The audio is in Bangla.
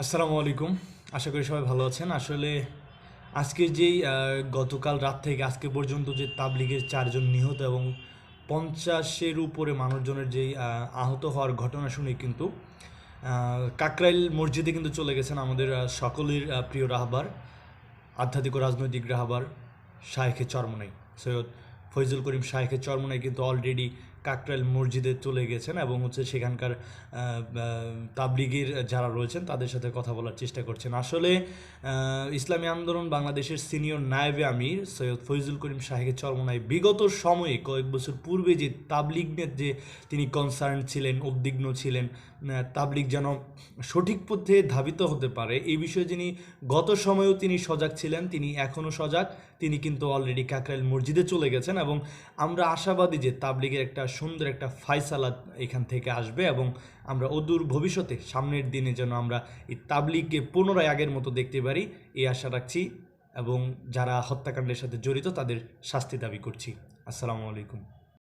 আসসালামু আলাইকুম। আশা করি সবাই ভালো আছেন। আসলে আজকের যেই গতকাল রাত থেকে আজকে পর্যন্ত যে তাবলিগের চারজন নিহত এবং পঞ্চাশের উপরে মানুষজনের যেই আহত হওয়ার ঘটনা শুনে কিন্তু কাকরাইল মসজিদে কিন্তু চলে গেছেন আমাদের সকলের প্রিয় রাহবার, আধ্যাত্মিক ও রাজনৈতিক রাহবার শায়েখে চরমনাই। সৈয়দ ফৈজুল করিম শায়েখে চরমনাই কিন্তু অলরেডি কাকরাইল মসজিদে চলে গেছেন এবং হচ্ছে সেখানকার তাবলিগের যারা রয়েছেন তাদের সাথে কথা বলার চেষ্টা করছেন। আসলে ইসলামী আন্দোলন বাংলাদেশের সিনিয়র নায়েবে আমির সৈয়দ ফৈজুল করিম শাহেখে চরমনাই বিগত সময়ে কয়েক বছর পূর্বে যে তাবলিগ নিয়ে যে তিনি কনসার্ন ছিলেন, উদ্বিগ্ন ছিলেন তাবলিগ যেন সঠিক পথে ধাবিত হতে পারে, এই বিষয়ে যিনি গত সময়েও তিনি সজাগ ছিলেন, তিনি এখনও সজাগ, তিনি কিন্তু অলরেডি কাকরাইল মসজিদে চলে গেছেন এবং আমরা আশাবাদী যে তাবলিগের একটা সুন্দর একটা ফায়সালা এখান থেকে আসবে এবং আমরা অদূর ভবিষ্যতে, সামনের দিনে যেন আমরা এই তাবলিগকে পুনরায় আগের মতো দেখতে পারি, এই আশা রাখছি এবং যারা হত্যাকাণ্ডের সাথে জড়িত তাদের শাস্তি দাবি করছি। আসসালামু আলাইকুম।